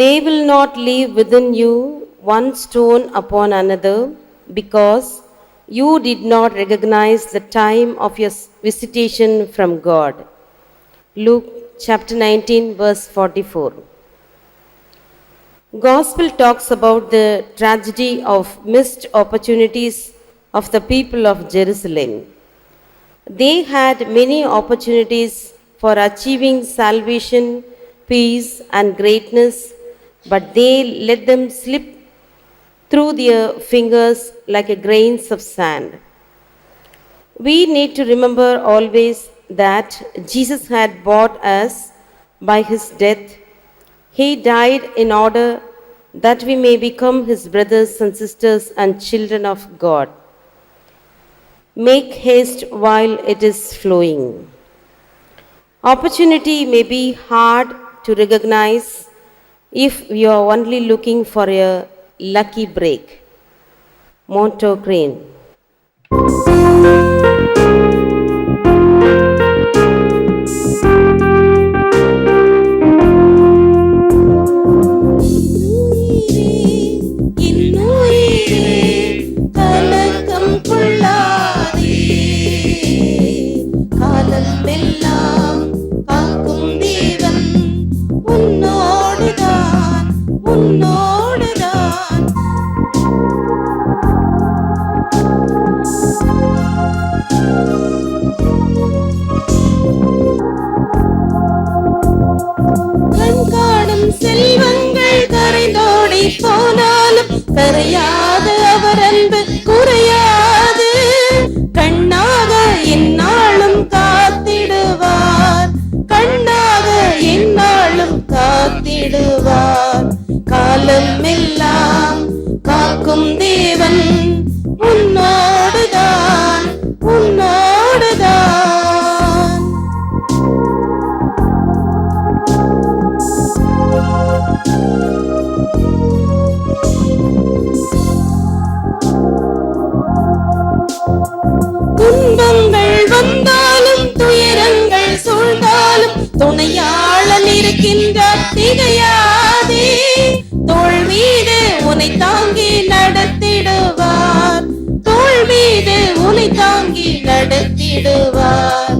They will not leave within you one stone upon another, because you did not recognize the time of your visitation from God. Luke chapter 19, verse 44. Gospel talks about the tragedy of missed opportunities of the people of Jerusalem. They had many opportunities for achieving salvation, peace, and greatness, but they let them slip through their fingers like a grains of sand. We need to remember always that Jesus had bought us by his death. He died in order that we may become his brothers and sisters and children of God. Make haste while it is flowing. Opportunity may be hard to recognize if you are only looking for a lucky break. Monto Crane. விடுவார்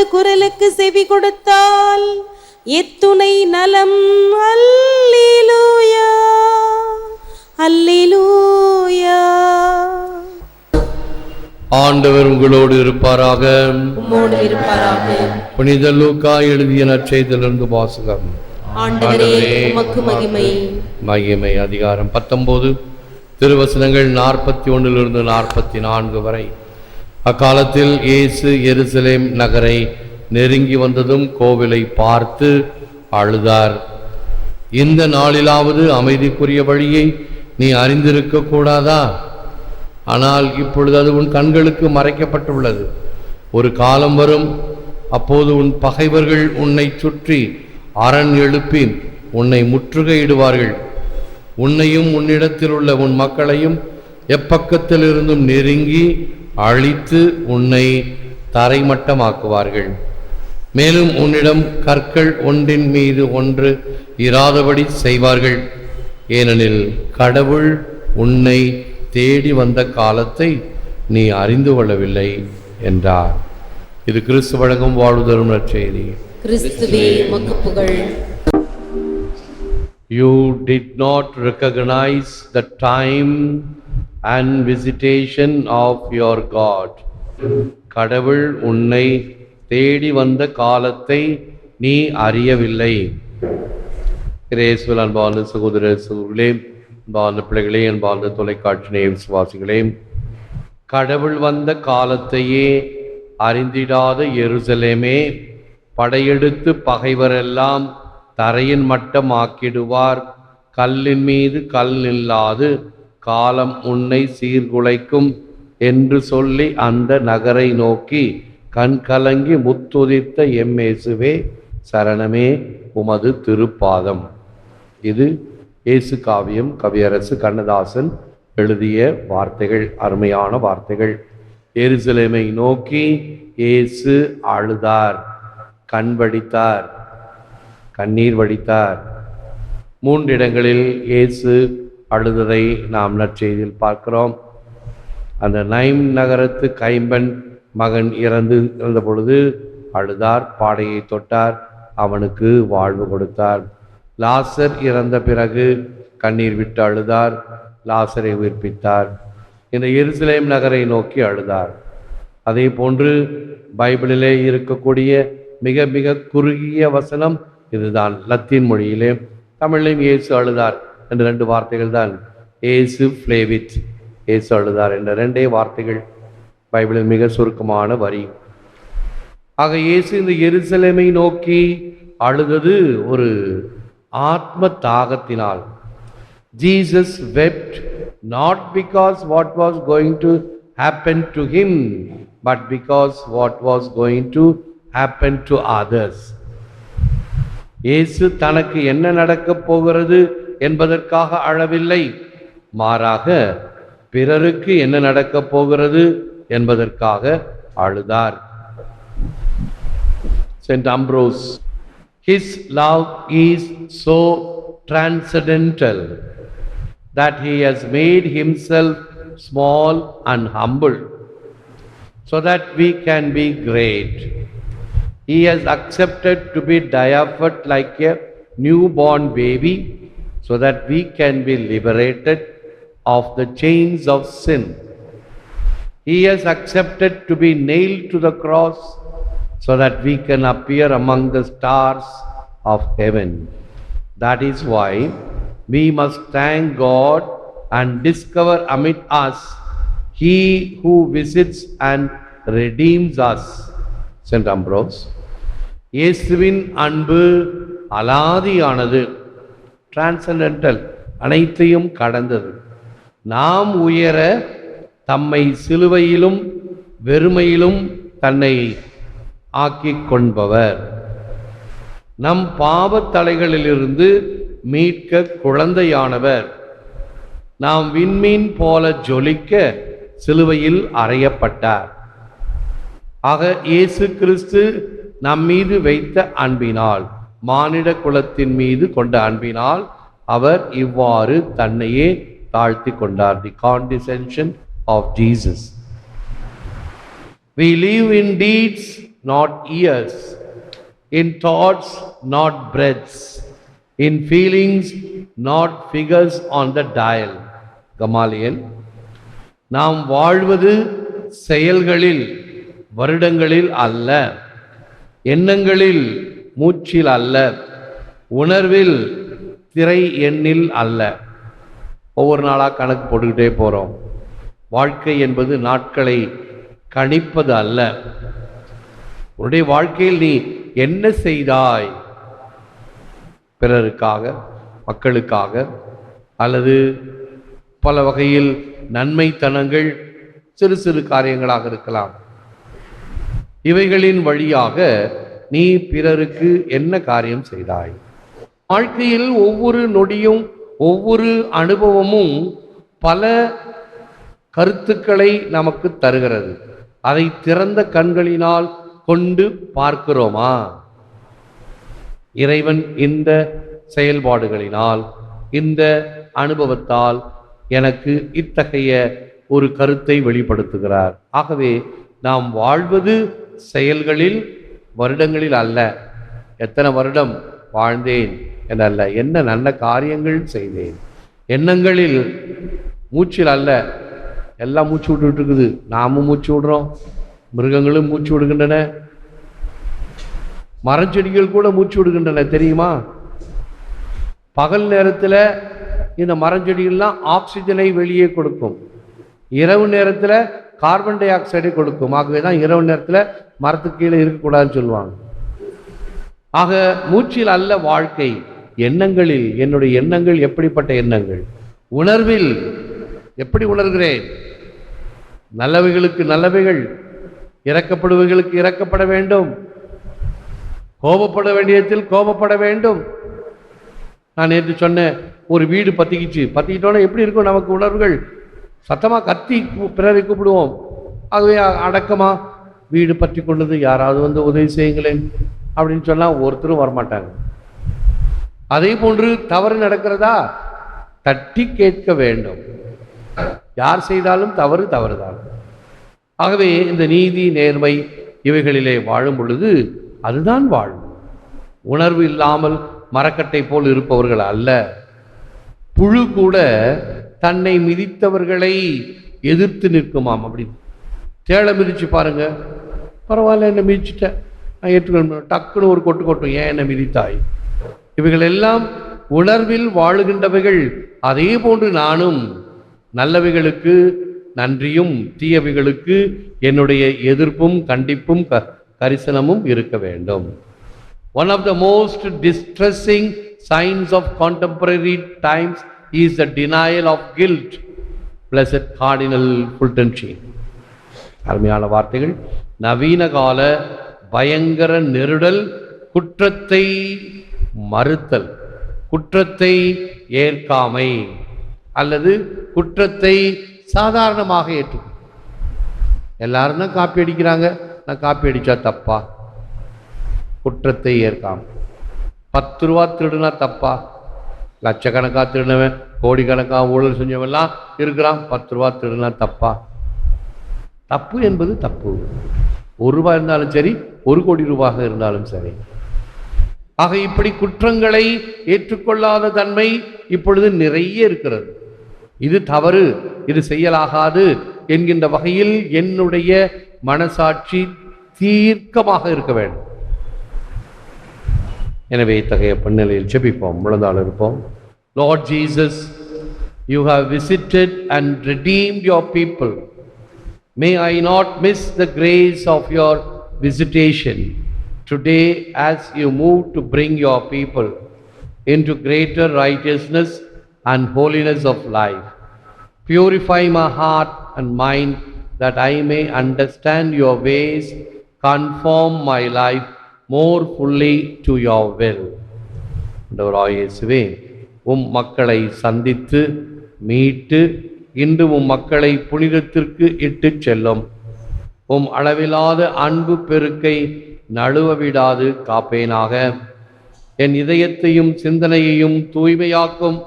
அவரது குரலுக்கு செவி கொடுத்தால் எத்துணை நலம். அல்லேலூயா. அல்லேலூயா. ஆண்டவர் உங்களோடு இருப்பாராக. புனித லூக்கா எழுதிய நற்செய்திலிருந்து வாசகம். ஆண்டவரே உமக்கு மகிமை. மகிமை. அதிகாரம் பத்தொன்பது திருவசனங்கள் நாற்பத்தி ஒன்றிலிருந்து நாற்பத்தி நான்கு வரை. அக்காலத்தில் இயேசு எருசலேம் நகரை நெருங்கி வந்ததும் கோவிலை பார்த்து அழுதார். இந்த நாளிலாவது அமைதிக்குரிய வழியை நீ அறிந்திருக்க கூடாதா? ஆனால் இப்பொழுது அது உன் கண்களுக்கு மறைக்கப்பட்டுள்ளது. ஒரு காலம் வரும் அப்போது உன் பகைவர்கள் உன்னை சுற்றி அரண் எழுப்பி உன்னை முற்றுகையிடுவார்கள். உன்னையும் உன்னிடத்தில் உள்ள உன் மக்களையும் எப்பக்கத்திலிருந்தும் நெருங்கி அழித்து உன்னை தரைமட்டமாக்குவார்கள். மேலும் உன்னிடம் கற்கள் ஒன்றின் மீது ஒன்று இராதபடி செய்வார்கள். ஏனெனில் கடவுள் உன்னை தேடி வந்த காலத்தை நீ அறிந்து கொள்ளவில்லை என்றார். இது கிறிஸ்து வழங்கும் நற்செய்தி கிறிஸ்துவே உமக்கு புகழ். You did not recognize the time and visitation of your god கடவுள் உன்னை தேடி வந்த காலத்தை நீ அறியவில்லை. இயேசுவில் அன்பார்ந்த சகோதர சகோதரர்களே அன்பார்ந்த பிள்ளைகளே அன்பார்ந்த தொலைக்காட்சி விசுவாசிகளே கடவுள் வந்த காலத்தையே அறிந்திடாத எருசலேமே படையெடுத்து பகைவரெல்லாம் தரையின் மட்டம் ஆக்கிடுவார் கல்லின் மீது கல் நில்லாது காலம் உன்னை சீர்குலைக்கும் என்று சொல்லி அந்த நகரை நோக்கி கண் கலங்கி முத்துதித்த எம்மேசுவே சரணமே உமது திருப்பாதம். இது இயேசு காவியம் கவியரசு கண்ணதாசன் எழுதிய வார்த்தைகள் அருமையான வார்த்தைகள். எருசலேமை நோக்கி இயேசு அழுதார் கண் வடித்தார் கண்ணீர் வடித்தார். மூன்று இடங்களில் இயேசு அழுததை நாம் நற்செய்தியில் பார்க்கிறோம். அந்த நைம் நகரத்து கைம்பன் மகன் இறந்து இறந்த பொழுது அழுதார் பாடையை தொட்டார் அவனுக்கு வாழ்வு கொடுத்தார். லாசர் இறந்த பிறகு கண்ணீர் விட்டு அழுதார் லாசரை உயிர்ப்பித்தார். இந்த எருசலேம் நகரை நோக்கி அழுதார். அதே போன்று பைபிளிலே இருக்கக்கூடிய மிக மிக குறுகிய வசனம் இதுதான் லத்தீன் மொழியிலே. தமிழிலும் இயேசு அழுதார். என்ற ரெண்டு வார்த்தைகள் தான். ஏசு ஃப்ளேவிட் ஏசு அழுதார் என்ற ரெண்டே வார்த்தைகள் பைபிளில் மிக சுருக்கமான வரி. ஆக இயேசு இந்த எருசலேமை நோக்கி அழுதது ஒரு ஆத்ம தாகத்தினால். Jesus wept not because what was going to happen to him but because what was going to happen to others இயேசு தனக்கு என்ன நடக்கப் போகிறது? என்பதற்காக அழவில்லை மாறாக பிறருக்கு என்ன நடக்கப் போகிறது என்பதற்காக அழுதார் St. Ambrose, his love is so transcendental that he has made himself small and humble so that we can be great. He has accepted to be diapered like a newborn baby so that we can be liberated of the chains of sin. He has accepted to be nailed to the cross so that we can appear among the stars of heaven. That is why we must thank God and discover amid us He who visits and redeems us. St. Ambrose. இயேசுவின் அன்பு அலாதியானது டிரான்சண்டல் அனைத்தையும் கடந்தது. நாம் உயர தம்மை சிலுவையிலும் வெறுமையிலும் தன்னை ஆக்கிக் கொண்பவர். நம் பாவத்தலைகளிலிருந்து மீட்க குழந்தையானவர். நாம் விண்மீன் போல ஜொலிக்க சிலுவையில் அறையப்பட்டார். ஆக இயேசு கிறிஸ்து நம் மீது வைத்த அன்பினால் மானிட குலத்தின் மீது கொண்ட அன்பினால் அவர் இவ்வாறு தன்னையே தாழ்த்தி கொண்டார் the condescension of Jesus we live in deeds not years in thoughts not breaths in feelings not figures on the dial Gamaliel நாம் வாழ்வது செயல்களில் வருடங்களில் அல்ல. எண்ணங்களில் மூச்சில் அல்ல உணர்வில் திரை எண்ணில் அல்ல. ஒவ்வொரு நாளாக கணக்கு போட்டுக்கிட்டே போகிறோம் வாழ்க்கை என்பது நாட்களை கணிப்பது அல்ல. உன்னுடைய வாழ்க்கையில் நீ என்ன செய்தாய்? பிறருக்காக மக்களுக்காக அல்லது பல வகையில் நன்மைத்தனங்கள் சிறு சிறு காரியங்களாக இருக்கலாம். இவைகளின் வழியாக நீ பிறருக்கு என்ன காரியம் செய்தாய்? வாழ்க்கையில் ஒவ்வொரு நொடியும் ஒவ்வொரு அனுபவமும் பல கருத்துக்களை நமக்கு தருகிறது. அதை திறந்த கண்களினால் கொண்டு பார்க்கிறோமா? இறைவன் இந்த செயல்பாடுகளினால் இந்த அனுபவத்தால் எனக்கு இத்தகைய ஒரு கருத்தை வெளிப்படுத்துகிறார். ஆகவே நாம் வாழ்வது செயல்களில் வருடங்களில் அல்ல. எத்தனை வருடம் வாழ்ந்தேன் என்னல்ல என்ன நல்ல காரியங்கள் செய்தேன். எண்ணங்களில் மூச்சில் அல்ல. எல்லாம் மூச்சு விட்டுட்டு இருக்குது நாமும் மூச்சு விடுறோம். மிருகங்களும் மூச்சு விடுகின்றன. மரச்செடிகள் கூட மூச்சு விடுகின்றன. தெரியுமா? பகல் நேரத்தில் இந்த மரஞ்செடிகள்லாம் ஆக்சிஜனை வெளியே கொடுக்கும். இரவு நேரத்தில் கார்பன் டை ஆக்சைடை கொடுக்கும். ஆகவே தான் இரவு நேரத்தில் மரத்துக்கு கீழே இருக்கக்கூடாதுன்னு சொல்லுவாங்க. ஆக மூச்சில் அல்ல வாழ்க்கை. எண்ணங்களில் என்னுடைய எண்ணங்கள் எப்படிப்பட்ட எண்ணங்கள்? உணர்வில் எப்படி உணர்கிறேன்? நல்லவைகளுக்கு நல்லவைகள் இறக்கப்படுவைகளுக்கு இறக்கப்பட வேண்டும். கோபப்பட வேண்டியதில் கோபப்பட வேண்டும். நான் நேற்று சொன்னேன் ஒரு வீடு பத்திக்கிச்சு. பத்திக்கிட்டோன்னா எப்படி இருக்கும் நமக்கு உணர்வுகள்? சத்தமாக கத்தி பிறரை கூப்பிடுவோம். ஆகவே அடக்கமாக வீடு பற்றி கொண்டது யாராவது வந்து உதவி செய்யுங்களேன் அப்படின்னு சொன்னால் ஒருத்தரும் வரமாட்டாங்க. அதே போன்று தவறு நடக்கிறதா? தட்டி கேட்க வேண்டும். யார் செய்தாலும் தவறு தவறுதான். ஆகவே இந்த நீதி நேர்மை இவைகளிலே வாழும் பொழுது அதுதான் வாழும் உணர்வு இல்லாமல் மரக்கட்டை போல் இருப்பவர்கள் அல்ல. புழு கூட தன்னை மிதித்தவர்களை எதிர்த்து நிற்குமாம் அப்படின்னு தேளை மிதிச்சு பாருங்க. பரவாயில்ல என்னை மிதிச்சிட்டேன் நான் ஏற்றுக்கொள்ள டக்குன்னு ஒரு கொட்டு கொட்டும். ஏன் என்னை மிதித்தாய்? இவைகள் எல்லாம் உணர்வில் வாழுகின்றவைகள். அதே போன்று நானும் நல்லவைகளுக்கு நன்றியும் தீயவைகளுக்கு என்னுடைய எதிர்ப்பும் கண்டிப்பும் க கரிசனமும் இருக்க வேண்டும். One of the most distressing signs of contemporary times is the denial of guilt. Blessed Cardinal Fulton Sheen. அருமையான வார்த்தைகள். நவீன கால பயங்கர நெருடல் குற்றத்தை மறுத்தல் குற்றத்தை ஏற்காமை அல்லது குற்றத்தை சாதாரணமாக ஏற்று எல்லாரும் தான் காப்பி அடிக்கிறாங்க. நான் காப்பி அடித்தா தப்பா? குற்றத்தை ஏற்காம. பத்து ரூபா திருடுனா தப்பா? லட்சக்கணக்காக திருடினவன் கோடிக்கணக்காக ஊழல் செஞ்சவெல்லாம் இருக்கிறான். பத்து ரூபா திருடுனா தப்பா? தப்பு என்பது தப்பு. ஒரு ரூபா இருந்தாலும் சரி ஒரு கோடி ரூபாக இருந்தாலும் சரி. ஆக இப்படி குற்றங்களை ஏற்றுக்கொள்ளாத தன்மை இப்பொழுது நிறைய இருக்கிறது. இது தவறு இது செய்யலாகாது என்கின்ற வகையில் என்னுடைய மனசாட்சி தீர்க்கமாக இருக்க வேண்டும். எனவே இத்தகைய பின்னணியில் ஜெபிப்போம் முழந்தாள் இருப்போம் Lord Jesus you have visited and redeemed your people May I not miss the grace of your visitation today as you move to bring your people into greater righteousness and holiness of life. Purify my heart and mind that I may understand your ways, conform my life more fully to your will ஆண்டவராய் இயேசுவே உம் மக்களை சந்தித்து மீட்டு இன்று உம் மக்களை புனிதத்திற்கு இட்டுச் செல்லும். உம் அளவிலாத அன்பு பெருக்கை நழுவ விடாது காப்பேனாக. என் இதயத்தையும் சிந்தனையையும் தூய்மையாக்கும்.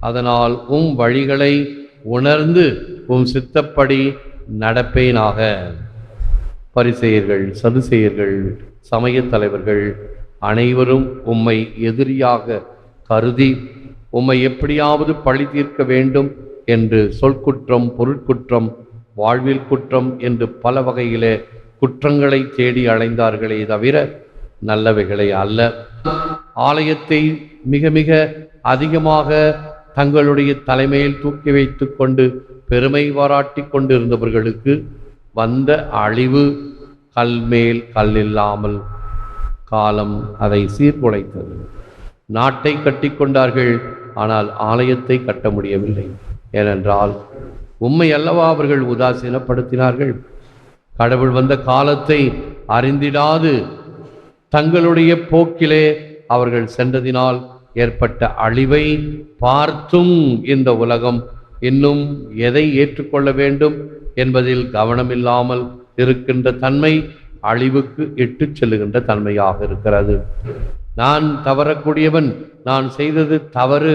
அதனால் உம் வழிகளை உணர்ந்து உம் சித்தப்படி நடப்பேனாக. பரிசெயர்கள் சதுசெயர்கள் சமயத் தலைவர்கள் அனைவரும் உம்மை எதிரியாக கருதி உம்மை எப்படியாவது பழி தீர்க்க வேண்டும் என்று சொல்குற்றம் பொருட்குற்றம் வாழ்வில் குற்றம் என்று பல வகையிலே குற்றங்களை தேடி அலைந்தார்களே தவிர நல்லவைகளை அல்ல. ஆலயத்தை மிக மிக அதிகமாக தங்களுடைய தலைமையில் தூக்கி வைத்து கொண்டு பெருமை பாராட்டி கொண்டிருந்தவர்களுக்கு வந்த அழிவு கல்மேல் கல்லில்லாமல் காலம் அதை சீர்குலைத்தது. நாட்டை கட்டிக்கொண்டார்கள் ஆனால் ஆலயத்தை கட்ட முடியவில்லை. ஏனென்றால் உம்மை அல்லவா அவர்கள் உதாசீனப்படுத்தினார்கள்? கடவுள் வந்த காலத்தை அறிந்திடாது. தங்களுடைய போக்கிலே அவர்கள் சென்றதினால் ஏற்பட்ட அழிவை பார்த்தும் இந்த உலகம் இன்னும் எதை ஏற்றுக்கொள்ள வேண்டும் என்பதில் கவனமில்லாமல் இருக்கின்ற தன்மை அழிவுக்கு இட்டுச் செல்லுகின்ற தன்மையாக இருக்கிறது. நான் தவறக்கூடியவன் நான் செய்தது தவறு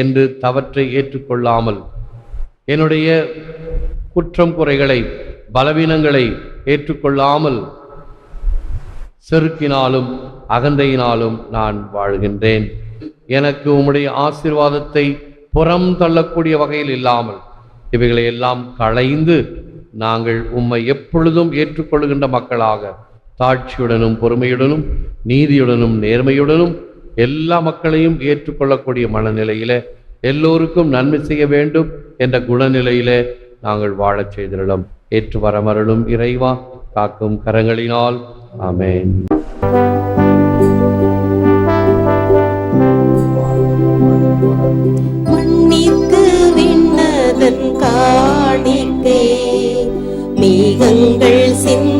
என்று தவற்றை ஏற்றுக்கொள்ளாமல் என்னுடைய குற்றம் குறைகளை பலவீனங்களை ஏற்றுக்கொள்ளாமல் செருக்கினாலும் அகந்தையினாலும் நான் வாழ்கின்றேன். எனக்கு உம்முடைய ஆசீர்வாதத்தை புறம் தள்ளக்கூடிய வகையில் இல்லாமல் இவைகளை எல்லாம் களைந்து நாங்கள் உம்மை எப்பொழுதும் ஏற்றுக்கொள்கின்ற மக்களாக தாட்சியுடனும் பொறுமையுடனும் நீதியுடனும் நேர்மையுடனும் எல்லா மக்களையும் ஏற்றுக்கொள்ளக்கூடிய மனநிலையில எல்லோருக்கும் நன்மை செய்ய வேண்டும் என்ற குணநிலையிலே நாங்கள் வாழச் செய்திடலாம். ஏற்று வரமருளும் இறைவா காக்கும் கரங்களினால். ஆமேன். மண்ணிற்கு விண்ணதன் தெய்வங்கள் சிந்த